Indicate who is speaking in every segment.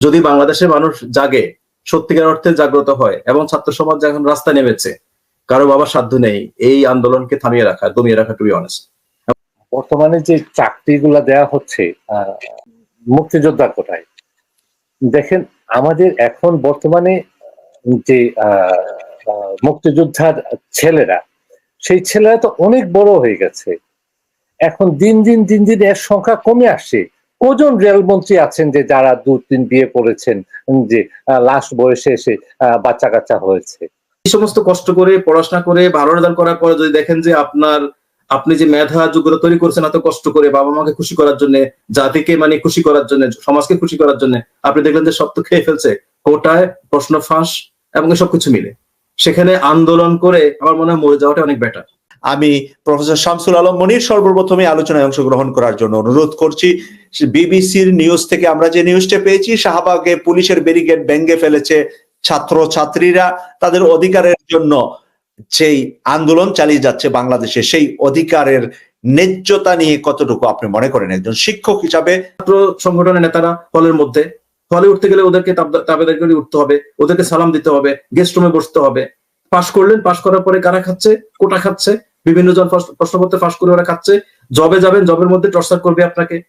Speaker 1: যদি বাংলাদেশের মানুষ জাগে, সত্যিকার অর্থে জাগ্রত হয় এবং ছাত্র সমাজ যখন রাস্তায় নেমেছে, কারও বাবার সাধ্য নেই এই আন্দোলনকে থামিয়ে রাখা দমিয়ে রাখা টু বি অনেস্ট
Speaker 2: বর্তমানে যে চাকরিগুলা দেয়া হচ্ছে মুক্তিযোদ্ধার কোটায়, দেখেন আমাদের এখন বর্তমানে যে মুক্তিযোদ্ধার ছেলেরা, সেই ছেলেরা তো অনেক বড় হয়ে গেছে। এখন দিন দিন দিন দিন এর সংখ্যা কমে আসছে। কজন রেলমন্ত্রী আছেন যে যারা দু তিন বিয়ে করেছেন যে লাস্ট বয়সে এসে বাচ্চা কাচ্চা হয়েছে।
Speaker 1: এই সমস্ত কষ্ট করে, পড়াশোনা করে ভালো রেজাল্ট করার পরে যদি দেখেন যে আপনার, আপনি যে মেধা যোগ্যতা তৈরি করছেন, এত কষ্ট করে বাবা মাকে খুশি করার জন্য, জাতিকে মানে খুশি করার জন্য, সমাজকে খুশি করার জন্য, আপনি দেখলেন যে সব তো খেয়ে ফেলছে। কোটায় প্রশ্ন ফাঁস এবং সবকিছু মিলে। সেখানে আন্দোলন করে আমার মনে হয় মরে যাওয়াটা অনেক বেটার
Speaker 3: আমি প্রফেসর শামসুল আলম মনির সর্বপ্রথমে আলোচনায় অংশগ্রহণ করার জন্য অনুরোধ করছি। বিবিসির নিউজ থেকে আমরা যে নিউজটা পেয়েছি, শাহবাগে পুলিশের ব্যারিকেড ভেঙে ফেলেছে ছাত্র ছাত্রীরা তাদের অধিকারের জন্য যেই আন্দোলন চালিয়ে যাচ্ছে বাংলাদেশে, সেই অধিকারের ন্যায্যতা নিয়ে কতটুকু আপনি মনে করেন একজন শিক্ষক হিসাবে?
Speaker 1: ছাত্র সংগঠনের নেতারা হলের মধ্যে, হলে উঠতে গেলে ওদেরকে তাব- তাবেদার করে উঠতে হবে, ওদেরকে সালাম দিতে হবে, গেস্ট রুমে বসতে হবে। পাশ করলেন, পাশ করার পরে কারা খাচ্ছে? কোটা খাচ্ছে? বিভিন্ন জন প্রশ্ন- প্রশ্নপত্রে ফাঁস করে ওরা খাচ্ছে। জবে যাবেন জবের মধ্যে টর্চার করবে আপনাকে।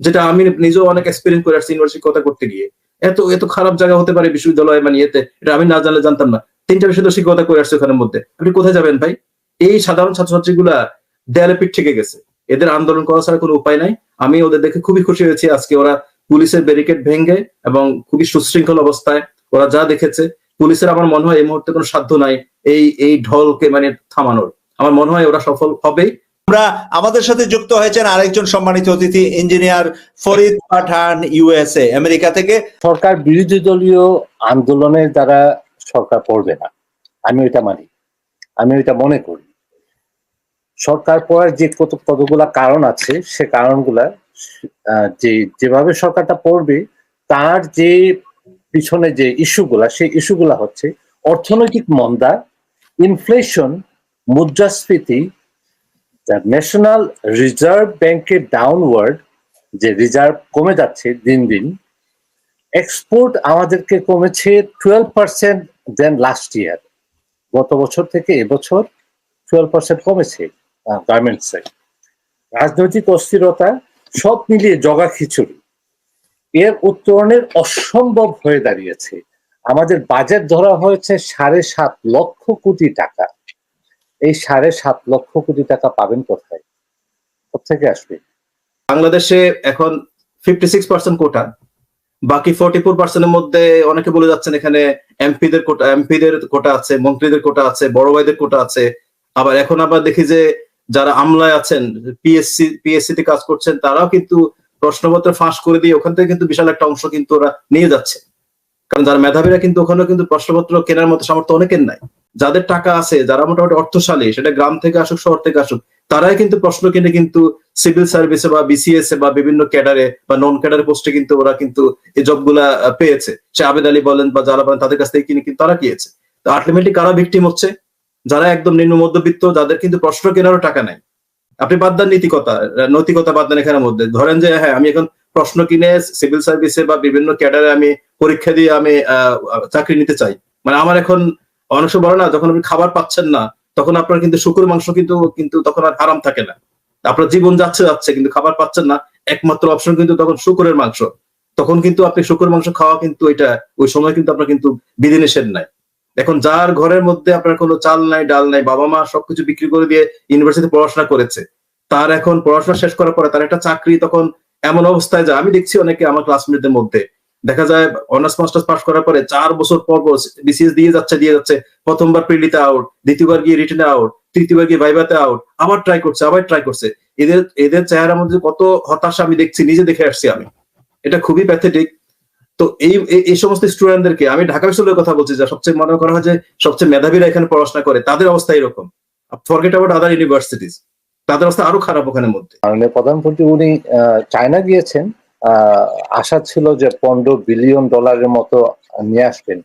Speaker 1: যেটা আমি নিজেও অনেক এক্সপিরিয়েন্স করে আসছি ইউনিভার্সিটি করতে গিয়ে। এত এত খারাপ জায়গা হতে পারে বিশ্ববিদ্যালয় মানে ইয়েতে, এটা আমি না জানলে জানতাম না। তিনটা বিষয় শিক্ষকতা করে আসছে ওখানের মধ্যে। আপনি কোথায় যাবেন ভাই? এই সাধারণ ছাত্রছাত্রীগুলা দেয়ালে পিঠ থেকে গেছে। এদের আন্দোলন করা ছাড়া কোনো উপায় নাই। আমি ওদের দেখে খুবই খুশি হয়েছি আজকে ওরা পুলিশের ব্যারিকেড ভেঙে এবং খুবই সুশৃঙ্খল অবস্থায় ওরা যা দেখেছে। পুলিশের আমার মনে হয় এই মুহূর্তে কোনো সাধ্য নাই এই এই ঢলকে মানে থামানোর। আমার মনে হয় ওরা সফল হবেই।
Speaker 3: আমরা আমাদের সাথে যুক্ত হয়েছেন আরেকজন সম্মানিত অতিথি engineer Farid Pathan USA America থেকে।
Speaker 2: সরকার বিরোধী দলীয় আন্দোলনের দ্বারা সরকার পড়বে না। আমি এটা মানি। আমি এটা মনে করি। সরকার পড়ার যে কত কতগুলা কারণ আছে সে কারণগুলা যে যেভাবে সরকারটা পড়বে তার যে পিছনে যে ইস্যুগুলা সেই ইস্যুগুলা হচ্ছে অর্থনৈতিক মন্দা ইনফ্লেশন মুদ্রাস্ফীতি ন্যাশনাল রিজার্ভ ব্যাংকের ডাউনওয়ার্ড যে রিজার্ভ কমে যাচ্ছে দিন দিন এক্সপোর্ট আমাদেরকে কমেছে twelve percent then last year গত বছর থেকে এবছর টুয়েলভ পার্সেন্ট কমেছে গার্মেন্টসে রাজনৈতিক অস্থিরতা সব মিলিয়ে জগা খিচুড়ি। এর উত্তরণের অসম্ভব হয়ে দাঁড়িয়েছে। আমাদের বাজেট ধরা হয়েছে সাড়ে সাত লক্ষ কোটি টাকা। এই সাড়ে সাত লক্ষ কোটি টাকা পাবেন কোথায়? কোথেকে আসবে?
Speaker 1: বাংলাদেশে এখন ফিফটি সিক্স পার্সেন্ট কোটা বাকি ফোর্টি ফোর পার্সেন্টের মধ্যে অনেকে বলে যাচ্ছেন এখানে এমপিদের কোটা এমপিদের কোটা আছে, মন্ত্রীদের কোটা আছে, বড় ভাইদের কোটা আছে। আবার এখন আবার দেখি যে যারা আমলায় আছেন পিএসসি পিএসসি তে কাজ করছেন, তারাও কিন্তু প্রশ্নপত্র ফাঁস করে দিয়ে ওখান থেকে কিন্তু বিশাল একটা অংশ কিন্তু ওরা নিয়ে যাচ্ছে। কারণ যারা মেধাবীরা কিন্তু ওখানেও কিন্তু প্রশ্নপত্র কেনার মতো সামর্থ্য অনেকের নাই। যাদের টাকা আছে, যারা মোটামুটি অর্থশালী, সেটা গ্রাম থেকে আসুক, শহর থেকে আসুক, তারাই কিন্তু প্রশ্ন কিনে কিন্তু সিভিল সার্ভিসে বা বিসিএস বা বিভিন্ন ক্যাডারে বা নন ক্যাডারে পোস্টে কিন্তু ওরা কিন্তু এই জবগুলা পেয়েছে। সে আবেদ আলী বলেন বা যারা বলেন তাদের কাছ থেকে কিনে কিন্তু তারা কিয়েছে তো আলটিমেটলি কারা ভিকটিম হচ্ছে? যারা একদম নিম্ন মধ্যবিত্ত, যাদের কিন্তু প্রশ্ন কেনারও টাকা নাই। আপনি বাদ দেন নীতিকতা নৈতিকতা বাদ দেন এখানের মধ্যে। ধরেন যে হ্যাঁ আমি এখন প্রশ্ন কিনে সিভিল সার্ভিসে বা বিভিন্ন ক্যাডারে আমি পরীক্ষা দিয়ে আমি চাকরি নিতে চাই। মানে আমার এখন অনেক সময় বলে না, যখন আপনি খাবার পাচ্ছেন না, তখন আপনার কিন্তু শুকুর মাংস কিন্তু কিন্তু তখন আর আরাম থাকে না। আপনার জীবন যাচ্ছে যাচ্ছে, কিন্তু খাবার পাচ্ছেন না, একমাত্র অপশন কিন্তু তখন শুকুরের মাংস। তখন কিন্তু আপনি শুকুর মাংস খাওয়া কিন্তু এটা ওই সময় কিন্তু আপনার কিন্তু বিধিনিষেধ নাই। এখন যার ঘরের মধ্যে আপনার কোনো চাল নাই, ডাল নাই, বাবা মা সবকিছু বিক্রি করে দিয়ে ইউনিভার্সিটি পড়াশোনা করেছে, তার এখন পড়াশোনা শেষ করার পরে তার একটা চাকরি তখন এমন অবস্থায় যায়। আমি দেখছি অনেকে আমার ক্লাসমেটদের মধ্যে দেখা যায় অনার্স মাস্টার্স পাস করার পরে চার বছর পর বিসিএস দিয়ে যাচ্ছে দিয়ে যাচ্ছে। প্রথমবার প্রিলিতে আউট দ্বিতীয়বার গিয়ে রিটেনে আউট তৃতীয়বার গিয়ে ভাইভাতে আউট আবার ট্রাই করছে, আবার ট্রাই করছে। এদের এদের চেহারার মধ্যে কত হতাশা আমি দেখছি, নিজে দেখে আসছি আমি। এটা খুবই প্যাথেটিক তো এই, এই- সমস্ত স্টুডেন্টদেরকে আমি ঢাকা বিশ্ববিদ্যালয়ের কথা বলছি, যা সবচেয়ে মনে করা হয় যে সবচেয়ে মেধাবীরা এখানে পড়াশোনা করে, তাদের অবস্থা এরকম ফরগেট অ্যাবাউট আদার ইউনিভার্সিটিজ তাদের অবস্থা আরও খারাপ ওখানের মধ্যে।
Speaker 2: প্রধানমন্ত্রী উনি চায়না গিয়েছেন। আশা ছিল যে পনেরো বিলিয়ন ডলারের মতো নিয়ে আসবেন।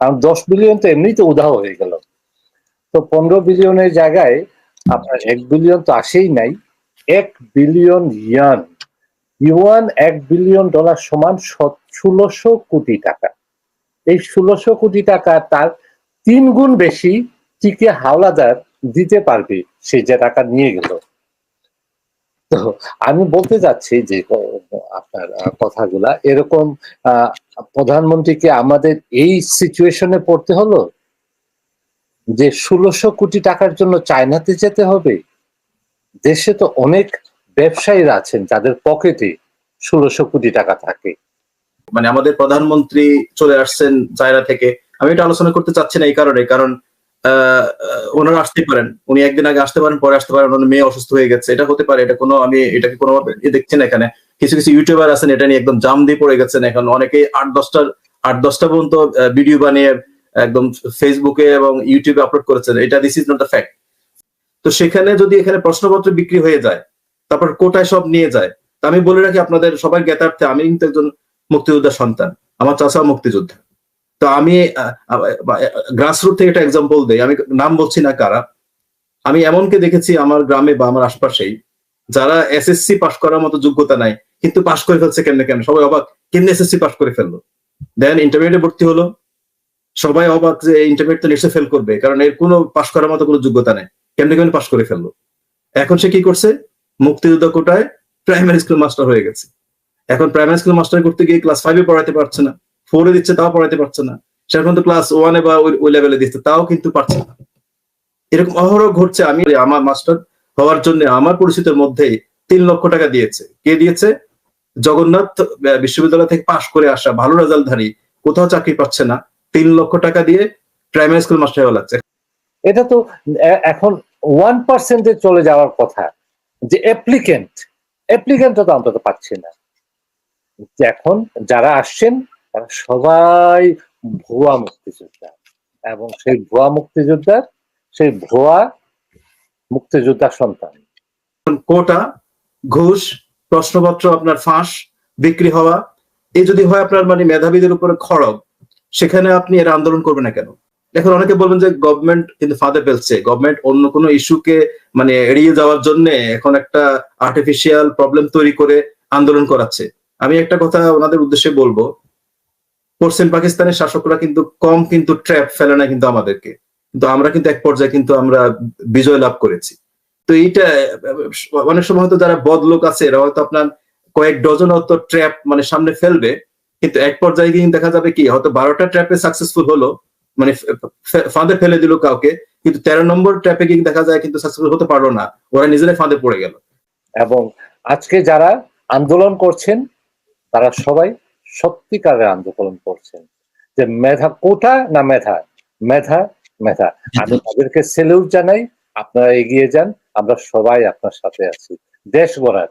Speaker 2: কারণ দশ বিলিয়ন তো এমনিতে উধাও হয়ে গেল। তো পনেরো বিলিয়নের জায়গায় আপনার এক বিলিয়ন তো আসেই নাই। এক বিলিয়ন ইয়ান। ইউয়ান এক বিলিয়ন ডলার সমান ষোলোশো কোটি টাকা। এই ষোলোশো কোটি টাকা তার তিন গুণ বেশি টিকে হাওলাদার দিতে পারবে, সে যে টাকা নিয়ে গেল। তো আমি বলতে যাচ্ছি যে আপনার কথাগুলা। এরকম প্রধানমন্ত্রীকে আমাদের এই সিচুয়েশনে পড়তে হলো যে ষোলোশো কোটি টাকার জন্য চায়নাতে যেতে হবে। দেশে তো অনেক ব্যবসায়ীরা আছেন যাদের পকেটে ষোলোশো কোটি টাকা থাকে।
Speaker 1: মানে আমাদের প্রধানমন্ত্রী চলে আসছেন চায়না থেকে। আমি এটা আলোচনা করতে চাচ্ছি না এই কারণে কারণ আহ, ওনারা আসতে পারেন। উনি একদিন আগে আসতে পারেন পরে আসতে পারেন ওনার মেয়ে অসুস্থ হয়ে গেছে। এটা হতে পারে এটা কোনো আমি এটাকে কোনোভাবে দেখছি না এখানে। কিছু কিছু ইউটিউবার আছেন, এটা নিয়ে একদম জাম দিয়ে পড়ে গেছেন এখন। অনেকেই আট দশটার, আট দশটা পর্যন্ত ভিডিও বানিয়ে একদম ফেসবুকে এবং ইউটিউবে আপলোড করেছেন। এটা this is not the fact তো সেখানে যদি এখানে প্রশ্নপত্র বিক্রি হয়ে যায়, তারপর কোটায় সব নিয়ে যায়, তা আমি বলে রাখি আপনাদের সবার জ্ঞাতার্থে, আমি কিন্তু একজন মুক্তিযোদ্ধার সন্তান, আমার চাচা মুক্তিযোদ্ধা। তো আমি গ্রাসরুট থেকে একটা এক্সাম্পল দেই, আমি নাম বলছি না কারা। আমি এমনকে দেখেছি আমার গ্রামে বা আমার আশপাশেই, যারা এসএসসি পাশ করার মতো যোগ্যতা নাই কিন্তু পাশ করে ফেলছে কেমনে কেমনে সবাই অবাক, কেমনে এসএসসি পাশ করে ফেলল? দেন ইন্টারমিডিয়েটে ভর্তি হলো, সবাই অবাক যে ইন্টারমিডিয়েট তো নিশ্চয়ই ফেল করবে, কারণ এর কোনো পাশ করার মতো কোনো যোগ্যতা নেই। কেমনে কেমনে পাশ করে ফেলল? এখন সে কি করছে? মুক্তিযুদ্ধ কোটায় প্রাইমারি স্কুল মাস্টার হয়ে গেছে। এখন প্রাইমারি স্কুল মাস্টার করতে গিয়ে ক্লাস ফাইভে পড়াতে পারছে না ফোরে দিচ্ছে, তাও পড়াতে পারছে না। সে এখন তো ক্লাস ওয়ানে বা ওই লেভেলে দিচ্ছে, তাও কিন্তু পারছে না। এরকম অহরহ ঘটছে, আমি আমার মাস্টার হওয়ার জন্য আমার পরিচিতের মধ্যেই তিন লক্ষ টাকা দিয়েছে। কে দিয়েছে? জগন্নাথ বিশ্ববিদ্যালয় থেকে পাশ করে আসা ভালো রেজাল্টধারী কোথাও চাকরি পাচ্ছে না। তিন লক্ষ টাকা দিয়ে প্রাইমারি স্কুল মাস্টার হওয়া লাগছে।
Speaker 2: এটা তো এখন ওয়ান পার্সেন্টে চলে যাওয়ার কথা। যে অ্যাপ্লিকেন্ট অ্যাপ্লিকেন্টটা তো অন্তত পাচ্ছি না। এখন যারা আসছেন তারা সবাই ভুয়া মুক্তিযোদ্ধা। এবং সেই ভুয়া মুক্তিযোদ্ধার সেই ভুয়া মুক্তিযোদ্ধা সন্তান।
Speaker 1: কোটা ঘুষ প্রশ্নপত্র আপনার ফাঁস, বিক্রি হওয়া এই যদি হয় আপনার মানে মেধাবীদের উপরে খড়গ, সেখানে আপনি এর আন্দোলন করবেন না কেন? এখন অনেকে বলবেন যে গভর্নমেন্ট কিন্তু ফাঁদে ফেলছে। গভর্নমেন্ট অন্য কোনো ইস্যুকে মানে এড়িয়ে যাওয়ার জন্য এখন একটা আর্টিফিশিয়াল প্রবলেম তৈরি করে আন্দোলন করাচ্ছে। আমি একটা কথা ওনাদের উদ্দেশ্যে বলব, পশ্চিম পাকিস্তানের শাসকরা কিন্তু কম কিন্তু ট্র্যাপ ফেলে না কিন্তু আমাদেরকে। কিন্তু আমরা কিন্তু এক পর্যায়ে কিন্তু আমরা বিজয় লাভ করেছি। তো এইটা অনেক সময় হয়তো যারা বদলোক আছে এরা হয়তো আপনার কয়েক ডজন হয়তো ট্র্যাপ মানে সামনে ফেলবে কিন্তু এক পর্যায়ে গিয়ে দেখা যাবে কি হয়তো বারোটা ট্র্যাপে সাকসেসফুল হলো মানে ফাঁদে ফেলে দিল কাউকে কিন্তু তেরো নম্বর ট্র্যাপে গিয়ে দেখা যায় কিন্তু সাকসেসফুল হতে পারল না ওরা নিজেরাই ফাঁদে পড়ে গেল।
Speaker 2: এবং আজকে যারা আন্দোলন করছেন তারা সবাই সত্যিকারের আন্দোলন করছেন যে মেধা কোটা না মেধা? মেধা মেধা। আমি তাদেরকে সেলিউট জানাই আপনারা এগিয়ে যান আমরা সবাই আপনার সাথে আছি। দেশ গড়ার,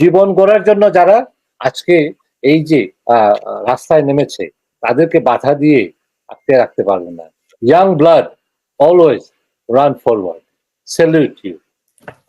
Speaker 2: জীবন গড়ার জন্য যারা আজকে এই যে রাস্তায় নেমেছে, তাদেরকে বাধা দিয়ে আটকে রাখতে পারবে না। Young blood always run forward salute you